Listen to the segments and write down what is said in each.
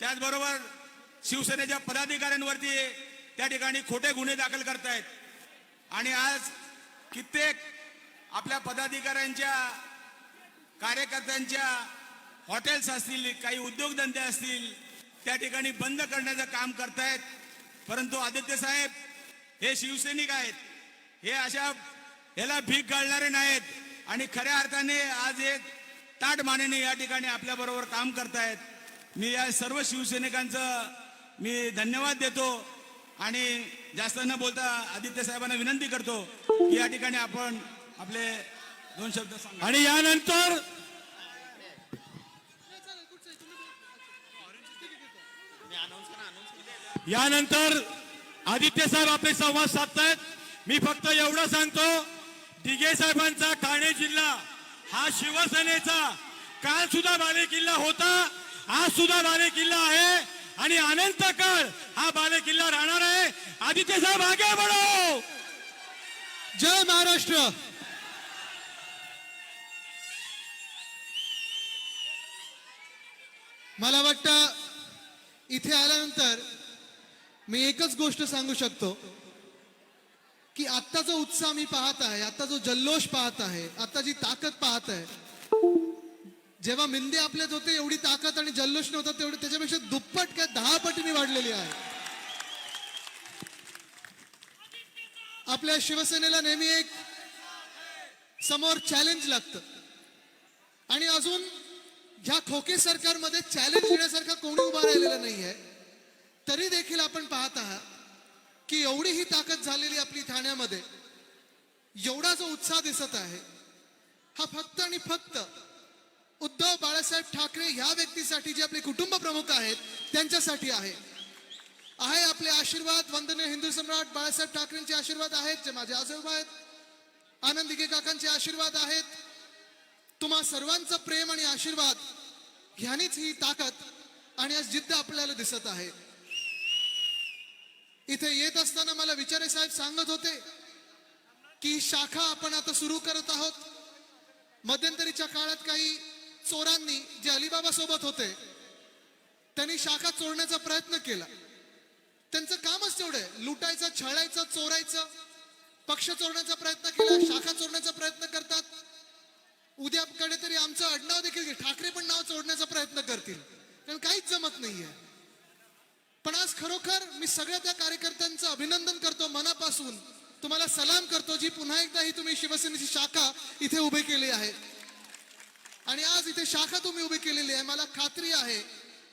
त्याचबरोबर शिवसेनेच्या पदाधिकाऱ्यांवरती त्या ठिकाणी खोटे गुन्हे दाखल करतायत. आणि आज कित्येक आपल्या पदाधिकाऱ्यांच्या कार्यकर्त्यांच्या हॉटेल्स असतील काही उद्योगधंदे असतील त्या ठिकाणी बंद करण्याचं काम करतायत. परंतु आदित्य साहेब हे शिवसैनिक आहेत. हे अशा ह्याला भीक घालणारे नाहीत. आणि खऱ्या अर्थाने आज एक ताट मानेने या ठिकाणी आपल्याबरोबर काम करतायत. मी या सर्व शिवसैनिकांचं मी धन्यवाद देतो आणि जास्त न बोलता आदित्य साहेबांना विनंती करतो की या ठिकाणी आपण आपले दोन शब्द सांगा. आणि यानंतर यानंतर आदित्य साहेब आपले संवाद साधतायत. मी फक्त एवढं सांगतो दिघे साहेबांचा ठाणे जिल्हा हा शिवसेनेचा काल सुद्धा बालेकिल्ला होता. आज सुद्धा बालेकिल्ला आहे आणि अनंत काळ हा बालेकिल्ला राहणार आहे. आदित्य साहेब आगे बढो. जय महाराष्ट्र. मला वाटतं इथे आल्यानंतर मी एकच गोष्ट सांगू शकतो की आत्ता जो उत्साह मी पाहत आहे आता जो जल्लोष पाहत आहे आत्ता जी ताकद पाहत आहे जेव्हा मिंदे आपल्यात होते एवढी ताकद आणि जल्लोष नव्हता तेवढी त्याच्यापेक्षा दुप्पट काय दहा पटीने वाढलेली आहे. आपल्या शिवसेनेला नेहमी एक समोर चॅलेंज लागतं. आणि अजून ह्या खोके सरकारमध्ये चॅलेंज घेण्यासारखा कोणी उभा राहिलेला नाहीये. तरी देखील आपण पाहत आहात की एवढी ही ताकद झालेली आपली ठाण्यामध्ये एवढा जो उत्साह दिसत आहे हा फक्त आणि फक्त उद्धव बाळासाहेब ठाकरे ह्या व्यक्तीसाठी जे आपले कुटुंब प्रमुख आहेत त्यांच्यासाठी आहे. आहे आपले आशीर्वाद वंदनीय हिंदू सम्राट बाळासाहेब ठाकरेंचे आशीर्वाद आहेत जे माझे आजोबा आहेत. आनंद दिघे काकांचे आशीर्वाद आहेत. तुम्हा सर्वांचं प्रेम आणि आशीर्वाद ह्यानीच ही ताकद आणि आज जिद्द आपल्याला दिसत आहे. इथे येत असताना मला विचारे साहेब सांगत होते की शाखा आपण आता सुरू करत आहोत. मध्यंतरीच्या काळात काही चोरांनी जे अलिबाबा सोबत होते त्यांनी शाखा चोरण्याचा प्रयत्न केला. त्यांचं कामच तेवढं आहे. लुटायचं छळायचं चोरायचं पक्ष चोरण्याचा प्रयत्न केला शाखा चोरण्याचा प्रयत्न करतात. उद्याकडे तरी आमचं आडनाव देखील ठाकरे पण नाव चोरण्याचा प्रयत्न करतील. कारण काहीच जमत नाहीये. पण आज खरोखर मी सगळ्या त्या कार्यकर्त्यांचं अभिनंदन करतो मनापासून. तुम्हाला सलाम करतो जी पुन्हा एकदा ही तुम्ही शिवसेनेची शाखा इथे उभी केली आहे. आणि आज इथे शाखा तुम्ही उभी केलेली आहे. मला खात्री आहे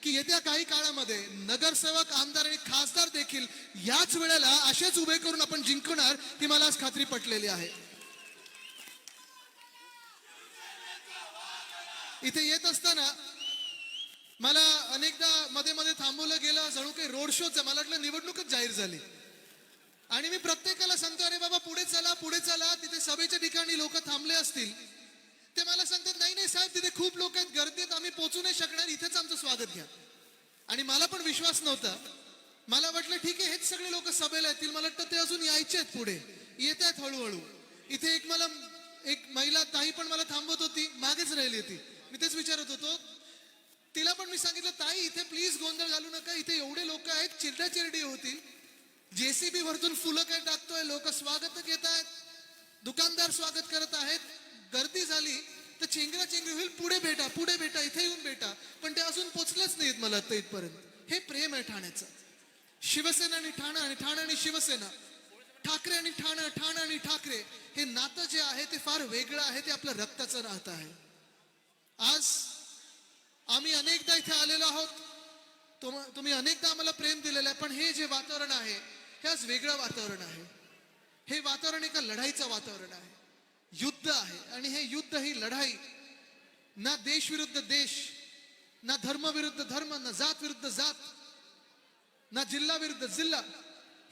की येत्या काही काळामध्ये नगरसेवक आमदार आणि खासदार देखील याच वेळेला असेच उभे करून आपण जिंकणार ही मला आज खात्री पटलेली आहे. इथे येत असताना मला अनेकदा मध्ये मध्ये थांबवलं गेलं जणू काही रोड शोच मला वाटलं निवडणूकच जाहीर झाली. आणि मी प्रत्येकाला सांगतो अरे बाबा पुढे चला पुढे चला तिथे सभेच्या ठिकाणी लोक थांबले असतील साहेब तिथे खूप लोक आहेत गर्दीत आम्ही पोचू नाही शकणार. इथेच आमचं स्वागत घ्या. आणि मला पण विश्वास नव्हता. मला वाटलं ठीक आहे हेच सगळे लोक सभेला येतील. मला वाटतं ते अजून यायचे आहेत पुढे. येत आहेत हळूहळू. इथे एक मला एक महिला ताई पण मला थांबवत होती मागेच राहिली होती. मी तेच विचारत होतो. तिला पण मी सांगितलं ताई इथे प्लीज गोंधळ घालू नका. इथे एवढे लोक आहेत चिरडा चिरडी होतील. जेसीबी वरतून फुलं काय टाकतोय लोक स्वागत घेत आहेत. दुकानदार स्वागत करत आहेत. गर्दी झाली. तर चेंगरा चेंगरी होईल पुढे भेटा पुढे भेटा इथे येऊन भेटा. पण ते अजून पोचलेच नाहीत मला आता इथपर्यंत. हे प्रेम आहे ठाण्याचं. शिवसेना आणि ठाणा आणि ठाणा आणि शिवसेना. ठाकरे आणि ठाणा ठाणा आणि ठाकरे. हे नातं जे आहे ते फार वेगळं आहे ते आपलं रक्ताचं नातं आहे. आज आम्ही अनेकदा इथे आलेलो आहोत. तुम्ही अनेकदा आम्हाला प्रेम दिलेलं आहे पण हे जे वातावरण आहे हे आज वेगळं वातावरण आहे. हे वातावरण एका लढाईचं वातावरण आहे. युद्ध आहे. आणि हे युद्ध ही लढाई. ना देश विरुद्ध देश ना धर्म विरुद्ध धर्म ना जात विरुद्ध जात ना जिल्हा विरुद्ध जिल्हा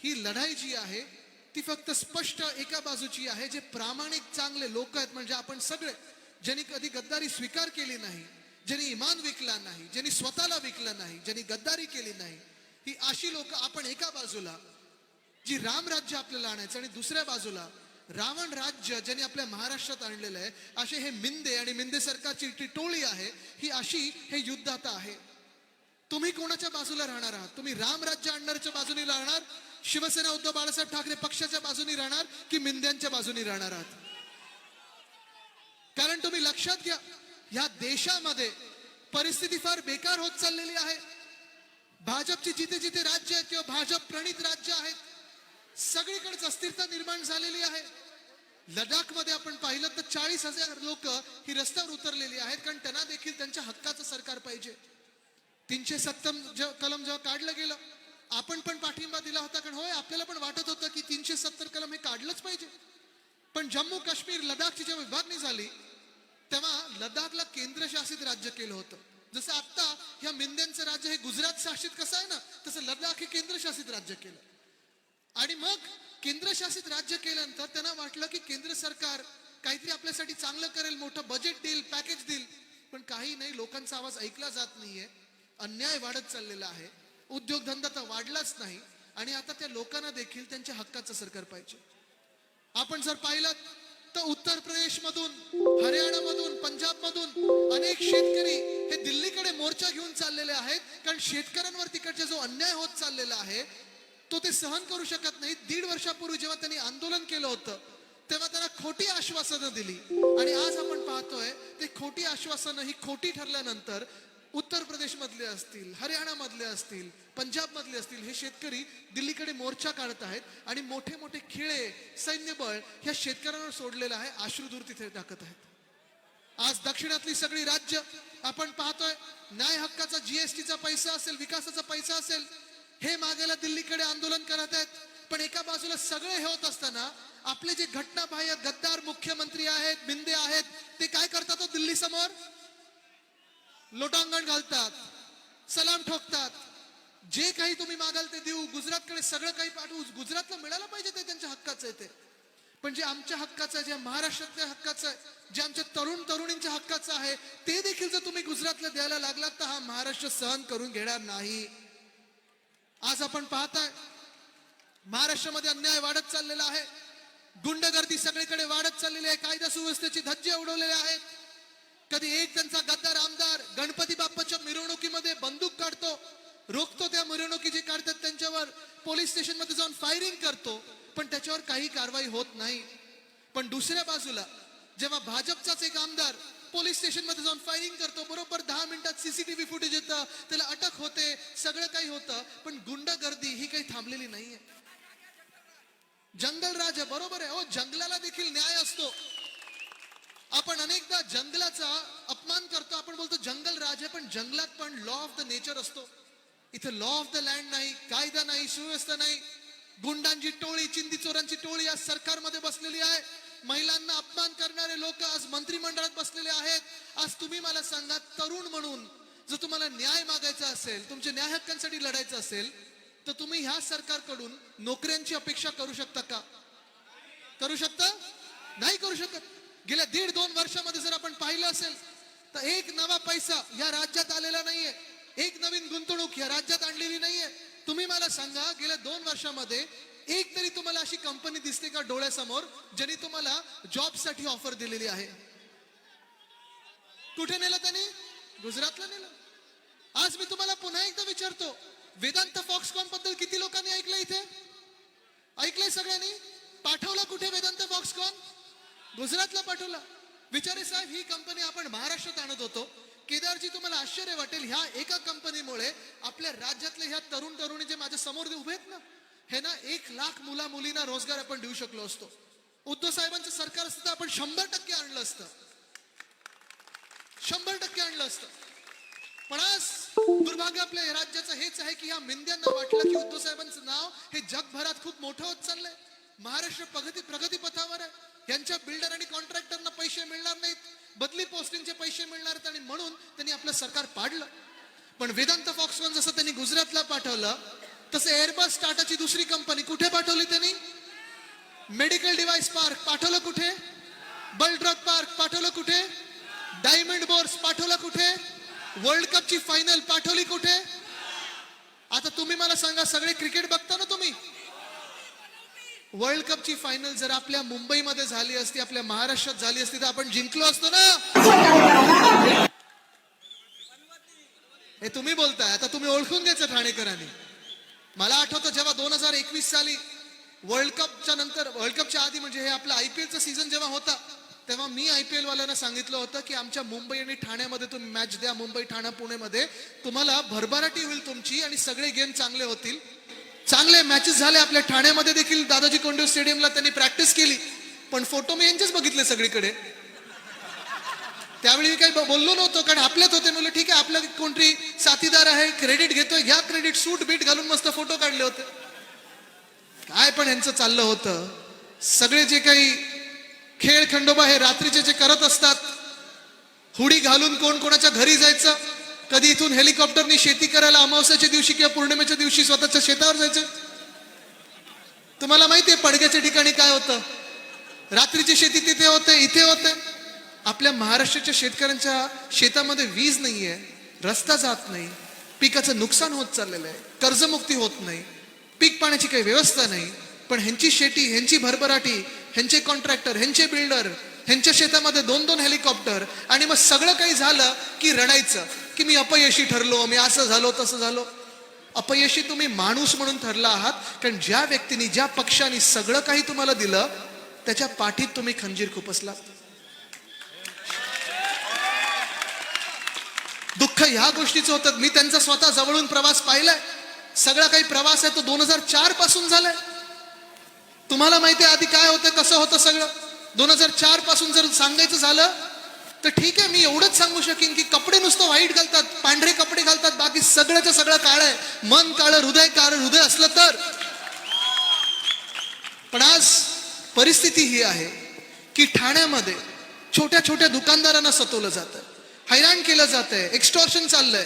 ही लढाई जी आहे ती फक्त स्पष्ट एका बाजूची आहे जे प्रामाणिक चांगले लोक आहेत म्हणजे आपण सगळे ज्यांनी कधी गद्दारी स्वीकार केली नाही ज्यांनी इमान विकला नाही ज्यांनी स्वतःला विकलं नाही ज्यांनी गद्दारी केली नाही ही अशी लोक आपण एका बाजूला जी राम राज्य आपल्याला आणायचं आणि दुसऱ्या बाजूला रावण राज्य ज्यांनी आपल्या महाराष्ट्रात आणलेलं आहे असे हे मिंदे आणि मिंदे सरकारची टिटोळी आहे ही अशी हे युद्ध आता आहे. तुम्ही कोणाच्या बाजूला राहणार आहात? तुम्ही राम राज्य आणणारच्या बाजूनी राहणार शिवसेना उद्धव बाळासाहेब ठाकरे पक्षाच्या बाजूनी राहणार की मिंद्यांच्या बाजूनी राहणार आहात? कारण तुम्ही लक्षात घ्या या देशामध्ये परिस्थिती फार बेकार होत चाललेली आहे. भाजपची जिथे जिथे राज्य आहेत किंवा भाजप प्रणित राज्य आहेत सगळीकडेच अस्थिरता निर्माण झालेली आहे. लडाखमध्ये आपण पाहिलं तर चाळीस हजार लोक ही रस्त्यावर उतरलेली आहेत कारण त्यांना देखील त्यांच्या हक्काचं सरकार पाहिजे. तीनशे सत्तम कलम जेव्हा काढलं गेलं आपण पण पाठिंबा दिला होता कारण होय आपल्याला पण वाटत होतं की तीनशे सत्तर कलम हे काढलंच पाहिजे. पण जम्मू काश्मीर लडाखची जेव्हा विभागणी झाली तेव्हा लडाखला केंद्रशासित राज्य केलं होतं. जसं आता ह्या मिंद्यांचं राज्य हे गुजरात शासित कसं आहे ना तसं लडाख हे केंद्रशासित राज्य केलं. आणि मग केंद्रशासित राज्य केल्यानंतर त्यांना वाटलं की केंद्र सरकार काहीतरी आपल्यासाठी चांगलं करेल मोठं बजेट देईल पॅकेज देईल. पण काही नाही लोकांचा आवाज ऐकला जात नाहीये. अन्याय वाढत चाललेला आहे. उद्योगधंदा तर वाढलाच नाही. आणि आता त्या लोकांना देखील त्यांच्या हक्काचं सरकार पाहिजे. आपण जर पाहिलं तर उत्तर प्रदेश मधून हरियाणामधून पंजाब मधून अनेक शेतकरी हे दिल्लीकडे मोर्चा घेऊन चाललेले आहेत. कारण शेतकऱ्यांवर तिकडचा जो अन्याय होत चाललेला आहे तो ते सहन करू शकत नाही. दीड वर्षापूर्वी जेव्हा त्यांनी आंदोलन केलं होतं तेव्हा त्यांना खोटी आश्वासनं दिली. आणि आज आपण पाहतोय ते खोटी आश्वासनं ही खोटी ठरल्यानंतर उत्तर प्रदेश मधले असतील हरियाणा मधले असतील पंजाब मधले असतील हे शेतकरी दिल्लीकडे मोर्चा काढत आहेत आणि मोठे मोठे खिळे सैन्यबळ ह्या शेतकऱ्यांवर सोडलेलं आहे आश्रुदूर तिथे टाकत आहेत. आज दक्षिणातली सगळी राज्य आपण पाहतोय न्याय हक्काचा जीएसटीचा पैसा असेल विकासाचा पैसा असेल हे मागायला दिल्लीकडे आंदोलन करत आहेत. पण एका बाजूला सगळे हे होत असताना आपले जे घटनाबाह्य गद्दार मुख्यमंत्री आहेत बिंदे आहेत ते काय करतात हो दिल्ली समोर लोटांगण घालतात सलाम ठोकतात. जे काही तुम्ही मागाल ते देऊ. गुजरातकडे सगळं काही पाठवू. गुजरातला मिळालं पाहिजे ते त्यांच्या हक्काचं आहे ते. पण जे आमच्या हक्काचं आहे जे महाराष्ट्रातल्या हक्काचं आहे जे आमच्या तरुण तरुणींच्या हक्काचं आहे ते देखील जर तुम्ही गुजरातला द्यायला लागलात तर हा महाराष्ट्र सहन करून घेणार नाही. आज आपण पाहताय महाराष्ट्रामध्ये अन्याय वाढत चाललेला आहे. गुंडगर्दी सगळीकडे वाढत चाललेली आहे. कायदा सुव्यवस्थेची धज्जे उडवलेले आहेत. कधी एक त्यांचा गद्दार आमदार गणपती बाप्पाच्या मिरवणुकीमध्ये बंदूक काढतो रोखतो त्या मिरवणुकी जे काढतात त्यांच्यावर पोलीस स्टेशनमध्ये जाऊन फायरिंग करतो पण त्याच्यावर काही कारवाई होत नाही. पण दुसऱ्या बाजूला जेव्हा भाजपचाच एक आमदार पोलीस स्टेशनमध्ये जाऊन फायरिंग करतो. बरोबर दहा मिनिटात सीसीटीव्ही फुटेज येतं. त्याला अटक होते. सगळं काही होतं. पण गुंडगर्दी ही काही थांबलेली नाहीये. जंगल राज आहे बरोबर आहे. हो जंगलाला देखील न्याय असतो. आपण अनेकदा जंगलाचा अपमान करतो. आपण बोलतो जंगल राज आहे पण जंगलात पण लॉ ऑफ द नेचर असतो. इथे लॉ ऑफ द लँड नाही कायदा नाही सुव्यवस्था नाही. गुंडांची टोळी चिंदी चोरांची टोळी या सरकारमध्ये बसलेली आहे. महिलांना अपमान करणारे लोक आज मंत्रिमंडळात बसलेले आहेत. आज तुम्ही मला सांगा तरुण म्हणून जर तुम्हाला न्याय मागायचा असेल तुमच्या न्याय हक्कांसाठी लढायचं असेल तर तुम्ही ह्या सरकारकडून नोकऱ्यांची अपेक्षा करू शकता का? करू शकता? नाही करू शकत. गेल्या दीड दोन वर्षामध्ये जर आपण पाहिलं असेल तर एक नवा पैसा या राज्यात आलेला नाहीये. एक नवीन गुंतवणूक या राज्यात आणलेली नाहीये. तुम्ही मला सांगा गेल्या दोन वर्षामध्ये एक तरी तुम्हाला अशी कंपनी दिसते का डोळ्यासमोर ज्यांनी तुम्हाला जॉबसाठी ऑफर दिलेली आहे? कुठे नेलं त्यांनी? गुजरातला नेलं. आज मी तुम्हाला पुन्हा एकदा विचारतो वेदांत फॉक्सकॉनबद्दल किती लोकांनी ऐकलं इथे? ऐकलंय सगळ्यांनी? पाठवलं कुठे वेदांत फॉक्सकॉन गुजरातला पाठवला. विचारे साहेब ही कंपनी आपण महाराष्ट्रात आणत होतो. केदारजी तुम्हाला आश्चर्य वाटेल ह्या एका कंपनीमुळे आपल्या राज्यातले ह्या तरुण तरुणी जे माझ्यासमोर उभे आहेत ना हे ना एक लाख मुला मुलींना रोजगार आपण देऊ शकलो असतो. उद्धव साहेबांचं सरकार असतं तर आपण शंभर टक्के आणलं असतं. शंभर टक्के आणलं असतं. पण आज दुर्भाग्य आपल्या या राज्याचं हेच आहे की या मिंद्यांना वाटलं की उद्धव साहेबांचं नाव हे जगभरात खूप मोठं होत चाललंय. महाराष्ट्र प्रगती प्रगती पथावर आहे. यांच्या बिल्डर आणि कॉन्ट्रॅक्टरना पैसे मिळणार नाहीत. बदली पोस्टिंगचे पैसे मिळणार आहेत आणि म्हणून त्यांनी आपलं सरकार पाडलं. पण वेदांत फॉक्सकॉन जसं त्यांनी गुजरातला पाठवलं तसं एअरबस टाटाची दुसरी कंपनी कुठे पाठवली त्यांनी? मेडिकल डिव्हाइस पार्क पाठवलं कुठे? बल ड्रग पार्क पाठवलं कुठे? डायमंड बोर्स पाठवलं कुठे? वर्ल्ड कपची फायनल पाठवली कुठे? आता तुम्ही मला सांगा सगळे क्रिकेट बघता ना तुम्ही? वर्ल्ड कपची फायनल जर आपल्या मुंबईमध्ये झाली असती आपल्या महाराष्ट्रात झाली असती तर आपण जिंकलो असतो ना? हे तुम्ही बोलताय आता तुम्ही ओळखून घ्यायचं ठाणेकरांनी. मला आठवतं जेव्हा दोन हजार एकवीस साली वर्ल्ड कपच्या नंतर वर्ल्ड कपच्या आधी म्हणजे हे आपलं आय पी एलचं सीझन जेव्हा होता तेव्हा मी आय पी एलवाल्यांना सांगितलं होतं की आमच्या मुंबई आणि ठाण्यामध्ये तुम्ही मॅच द्या मुंबई ठाणा पुणेमध्ये. तुम्हाला भरभराटी होईल तुमची आणि सगळे गेम चांगले होतील. चांगले मॅचेस झाले आपल्या ठाण्यामध्ये देखील दादाजी कोंडे स्टेडियमला त्यांनी प्रॅक्टिस केली. पण फोटो मी यांचेच बघितले सगळीकडे. त्यावेळी मी काही बोललो नव्हतो कारण आपल्यात होते. म्हणलं ठीक आहे आपल्या कोणतरी साथीदार आहे क्रेडिट घेतोय घ्या क्रेडिट सूट बीट घालून मस्त फोटो काढले होते. काय पण यांचं चाललं होतं. सगळे जे काही खेळ खंडोबा हे रात्रीचे जे करत असतात हुडी घालून कोण कोणाच्या घरी जायचं कधी इथून हेलिकॉप्टरनी शेती करायला अमावस्याच्या दिवशी किंवा पौर्णिमेच्या दिवशी स्वतःच्या शेतावर जायचं? तुम्हाला माहितीये पडग्याच्या ठिकाणी काय होतं? रात्रीची शेती तिथे होते इथे होते. आपल्या महाराष्ट्राच्या शेतकऱ्यांच्या शेतामध्ये वीज नाहीये रस्ता जात नाही पिकाचं नुकसान होत चाललेलं आहे कर्जमुक्ती होत नाही पीक पाण्याची काही व्यवस्था नाही पण ह्यांची शेती ह्यांची भरभराटी ह्यांचे कॉन्ट्रॅक्टर ह्यांचे बिल्डर ह्यांच्या शेतामध्ये दोन दोन हेलिकॉप्टर आणि मग सगळं काही झालं की रडायचं की मी अपयशी ठरलो मी असं झालो तसं झालो. अपयशी तुम्ही माणूस म्हणून ठरला आहात कारण ज्या व्यक्तीने ज्या पक्षाने सगळं काही तुम्हाला दिलं त्याच्या पाठीत तुम्ही खंजीर खुपसला. दुःख ह्या गोष्टीचं होतं. मी त्यांचा स्वतः जवळून प्रवास पाहिलाय. सगळा काही प्रवास आहे तो दोन हजार चारपासून झालाय. तुम्हाला माहिती आहे आधी काय होतं कसं होतं सगळं? दोन हजार चारपासून जर सांगायचं झालं तर ठीक आहे मी एवढंच सांगू शकेन की कपडे नुसतं व्हाईट घालतात पांढरे कपडे घालतात बाकी सगळ्याचं सगळं काळ आहे. मन काळं हृदय काळ हृदय असलं तर. पण आज परिस्थिती ही आहे की ठाण्यामध्ये छोट्या छोट्या दुकानदारांना सतवलं जातं. हैराण केलं जात आहे एक्स्टॉर्शन चाललंय.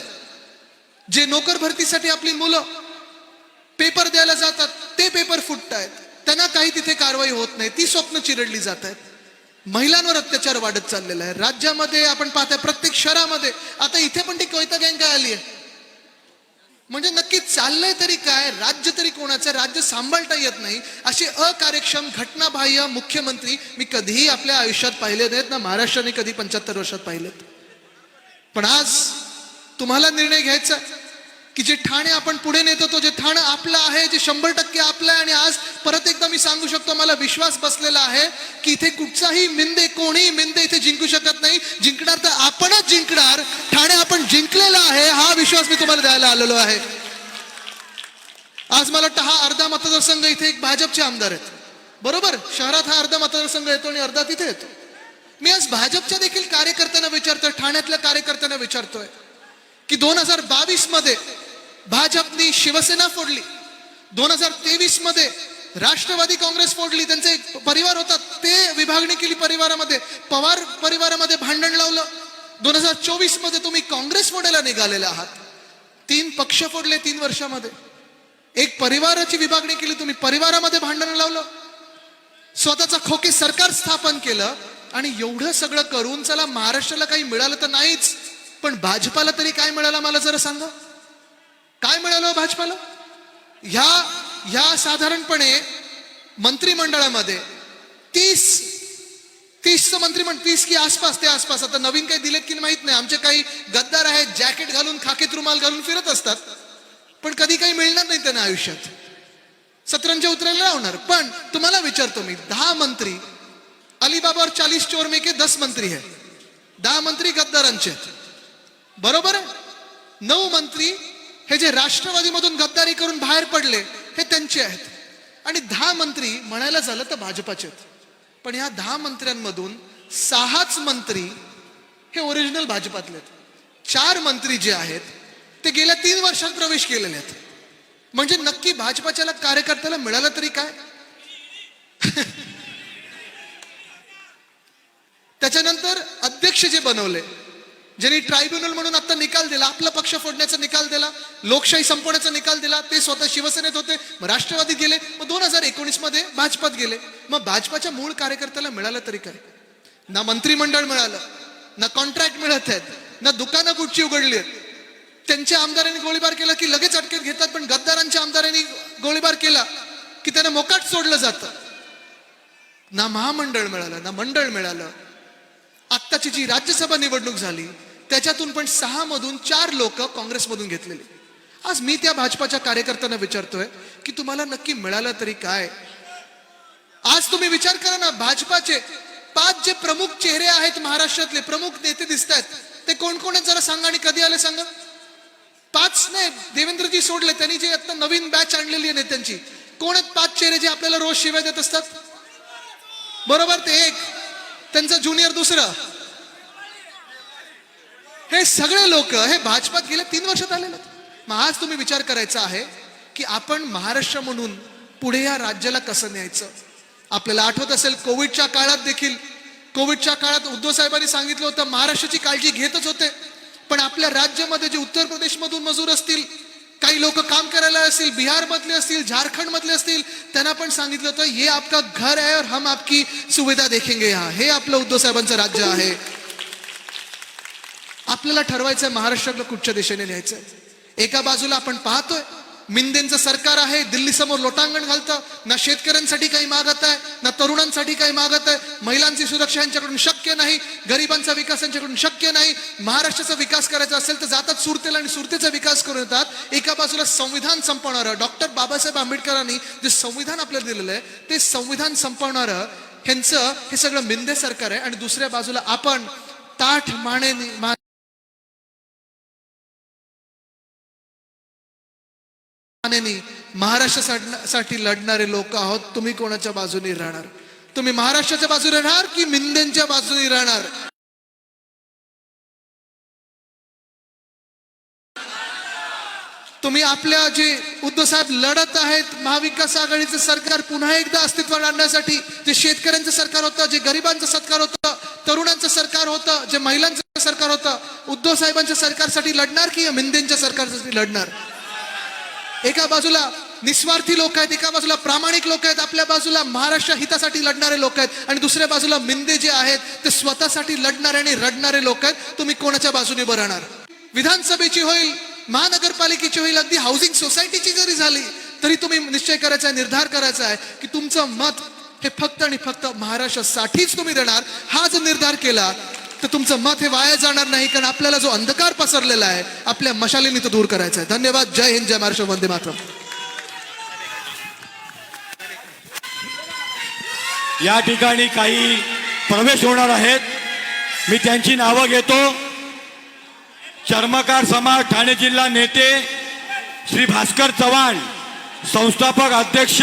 जे नोकर भरतीसाठी आपली मुलं पेपर द्यायला जातात ते पेपर फुटत आहेत त्यांना काही तिथे कारवाई होत नाही. ती स्वप्न चिरडली जात आहेत महिलांवर अत्याचार वाढत चाललेला आहे. राज्यामध्ये आपण पाहताय प्रत्येक शहरामध्ये. आता इथे पण ती कविता गँग काय आली आहे म्हणजे नक्की चाललंय तरी काय? राज्य तरी कोणाचं? राज्य सांभाळता येत नाही. असे अकार्यक्षम घटनाबाह्य मुख्यमंत्री मी कधीही आपल्या आयुष्यात पाहिले नाहीत. ना महाराष्ट्राने कधी पंच्याहत्तर वर्षात पाहिलेत. पण आज तुम्हाला निर्णय घ्यायचा की जे ठाणे आपण पुढे नेतो तो जे ठाणं आपलं आहे जे शंभर टक्के आपलं आहे आणि आज परत एकदा मी सांगू शकतो मला विश्वास बसलेला आहे की इथे कुठचाही मिंदे कोणीही मिंदे इथे जिंकू शकत नाही. जिंकणार तर आपणच जिंकणार. ठाणे आपण जिंकलेला आहे हा विश्वास मी तुम्हाला द्यायला आलेलो आहे. आज मला वाटतं हा अर्धा मतदारसंघ इथे एक भाजपचे आमदार आहेत. बरोबर? शहरात हा अर्धा मतदारसंघ येतो आणि अर्धा तिथे येतो. मी आज भाजपच्या देखील कार्यकर्त्यांना विचारतोय ठाण्यातल्या कार्यकर्त्यांना विचारतोय की दोन हजार बावीसमध्ये भाजपनी शिवसेना फोडली दोन हजार तेवीसमध्ये राष्ट्रवादी काँग्रेस फोडली त्यांचे एक परिवार होता ते विभागणी केली परिवारामध्ये पवार परिवारामध्ये भांडण लावलं. दोन हजार चोवीसमध्ये तुम्ही काँग्रेस फोडायला निघालेले आहात. तीन पक्ष फोडले तीन वर्षामध्ये. एक परिवाराची विभागणी केली तुम्ही परिवारामध्ये भांडण लावलं. स्वतःचा खोके सरकार स्थापन केलं. आणि एवढं सगळं करून चला महाराष्ट्राला काही मिळालं तर नाहीच. पण भाजपाला तरी काय मिळालं मला जरा सांगा? काय मिळालं हो भाजपाला? ह्या ह्या साधारणपणे मंत्रिमंडळामध्ये तीस तीसचं मंत्रिमंडळ तीस की आसपास ते आसपास. आता नवीन काही दिलेत की माहीत नाही. आमचे काही गद्दार आहेत जॅकेट घालून खाकीत रुमाल घालून फिरत असतात. पण कधी काही मिळणार नाही त्यांना आयुष्यात. सतरंज उतरायला लावणार. पण तुम्हाला विचारतो मी दहा मंत्री अलीबाबा और चालीस चोर में के दस मंत्री है दहा मंत्री गद्दारांचे आहेत. बरोबर? आहे नऊ मंत्री हे जे राष्ट्रवादीमधून गद्दारी करून बाहेर पडले हे त्यांचे आहेत. आणि दहा मंत्री म्हणायला झालं तर भाजपाचे आहेत. पण ह्या दहा मंत्र्यांमधून सहाच मंत्री हे ओरिजिनल भाजपातले आहेत. चार मंत्री जे आहेत ते गेल्या तीन वर्षात प्रवेश केलेले आहेत. म्हणजे नक्की भाजपाच्या कार्यकर्त्याला मिळालं तरी काय? त्याच्यानंतर अध्यक्ष जे बनवले ज्यांनी ट्रायब्युनल म्हणून आता निकाल दिला आपला पक्ष फोडण्याचा निकाल दिला लोकशाही संपवण्याचा निकाल दिला ते स्वतः शिवसेनेत होते मग राष्ट्रवादीत गेले मग दोन हजार एकोणीसमध्ये भाजपात गेले मग भाजपाच्या मूळ कार्यकर्त्याला मिळालं तरी काय? ना मंत्रिमंडळ मिळालं ना कॉन्ट्रॅक्ट मिळत आहेत ना दुकानं कुठची उघडली आहेत. त्यांच्या आमदारांनी गोळीबार केला की लगेच अटकेत घेतात पण गद्दारांच्या आमदारांनी गोळीबार केला की त्यांना मोकाट सोडलं जातं. ना महामंडळ मिळालं ना मंडळ मिळालं आत्ताची जी राज्यसभा निवडणूक झाली त्याच्यातून पण सहा मधून चार लोक काँग्रेसमधून घेतलेले. आज मी त्या भाजपाच्या कार्यकर्त्यांना विचारतोय की तुम्हाला नक्की मिळालं तरी काय? आज तुम्ही विचार करा ना भाजपाचे पाच जे प्रमुख चेहरे आहेत महाराष्ट्रातले प्रमुख नेते दिसत आहेत ते कोण कोण आहेत जरा सांगा आणि कधी आले सांगा? पाच नाही देवेंद्रजी सोडले त्यांनी जे आता नवीन बॅच आणलेली आहे नेत्यांची. कोण आहेत पाच चेहरे जे आपल्याला रोज शिवाय देत असतात? बरोबर ते एक. त्यांचं ज्युनियर दुसरं. हे सगळे लोक हे भाजपात गेल्या तीन वर्षात आलेले मग आज तुम्ही विचार करायचा आहे की आपण महाराष्ट्र म्हणून पुढे या राज्याला कसं न्यायचं? आपल्याला आठवत असेल कोविडच्या काळात देखील कोविडच्या काळात उद्धव साहेबांनी सांगितलं होतं महाराष्ट्राची काळजी घेतच होते. पण आपल्या राज्यामध्ये जे उत्तर प्रदेशमधून मजूर असतील काही लोक काम करायला असतील बिहार मधले असतील झारखंड मधले असतील त्यांना पण सांगितलं होतं हे आपका घर आहे और हम आपकी सुविधा देखेंगे यहाँ. हे आपलं उद्धव साहेबांचं राज्य आहे. आपल्याला ठरवायचं महाराष्ट्राला कुठच्या दिशेने लिहायचं एका बाजूला आपण पाहतोय मिंदेंचं सरकार आहे दिल्ली समोर लोटांगण घालतं. ना शेतकऱ्यांसाठी काही मागत आहे ना तरुणांसाठी काही मागत आहे. महिलांची सुरक्षा यांच्याकडून शक्य नाही गरिबांचा विकास यांच्याकडून शक्य नाही. महाराष्ट्राचा विकास करायचा असेल तर जातात सुरतेला आणि सुरतेचा विकास करून येतात. एका बाजूला संविधान संपवणारं डॉक्टर बाबासाहेब आंबेडकरांनी जे संविधान आपल्याला दिलेलं आहे ते संविधान संपवणारं ह्यांचं हे सगळं मिंदे सरकार आहे. आणि दुसऱ्या बाजूला आपण ताठ माने मानेनी महाराष्ट्रासाठी लढणारे लोक आहोत. तुम्ही कोणाच्या बाजूने राहणार? तुम्ही महाराष्ट्राच्या बाजूने राहणार की मिंदेंच्या बाजूने राहणार? तुम्ही आपल्या जे उद्धव साहेब लढत आहेत महाविकास आघाडीचं सरकार पुन्हा एकदा अस्तित्वात आणण्यासाठी जे शेतकऱ्यांचं सरकार होतं जे गरिबांचं सरकार होतं तरुणांचं सरकार होतं जे महिलांचं सरकार होतं उद्धव साहेबांच्या सरकारसाठी लढणार की मिंदेंच्या सरकारसाठी लढणार? एका बाजूला निस्वार्थी लोक आहेत एका बाजूला प्रामाणिक लोक आहेत आपल्या बाजूला महाराष्ट्र हितासाठी लढणारे लोक आहेत आणि दुसऱ्या बाजूला मिंदे जे आहेत ते स्वतःसाठी लढणारे आणि रडणारे लोक आहेत. तुम्ही कोणाच्या बाजूने उभं राहणार? विधानसभेची होईल महानगरपालिकेची होईल अगदी हाऊसिंग सोसायटीची जरी झाली तरी तुम्ही निश्चय करायचा आहे निर्धार करायचा आहे की तुमचं मत हे फक्त आणि फक्त महाराष्ट्रासाठीच तुम्ही देणार. हा जर निर्धार केला तर तुमचं मत हे वाया जाणार नाही कारण आपल्याला जो अंधकार पसरलेला आहे आपल्या मशालीने तो दूर करायचा आहे. धन्यवाद. जय हिंद जय महाराष्ट्र. वंदे मातरम. या ठिकाणी काही प्रवेश होणार आहेत. मी त्यांची नावं घेतो. चर्मकार समाज ठाणे जिल्हा नेते श्री भास्कर चव्हाण संस्थापक अध्यक्ष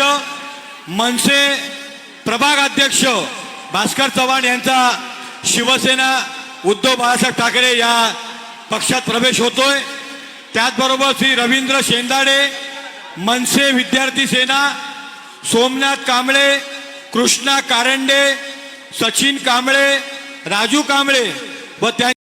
मनसे प्रभाग अध्यक्ष भास्कर चव्हाण यांचा शिवसेना उद्धव बाळासाहेब ठाकरे या पक्षात प्रवेश होतोय. त्याचबरोबर श्री रवींद्र शेंदाडे मनसे विद्यार्थी सेना सोमनाथ कांबळे कृष्णा कारंडे सचिन कांबळे राजू कांबळे व त्या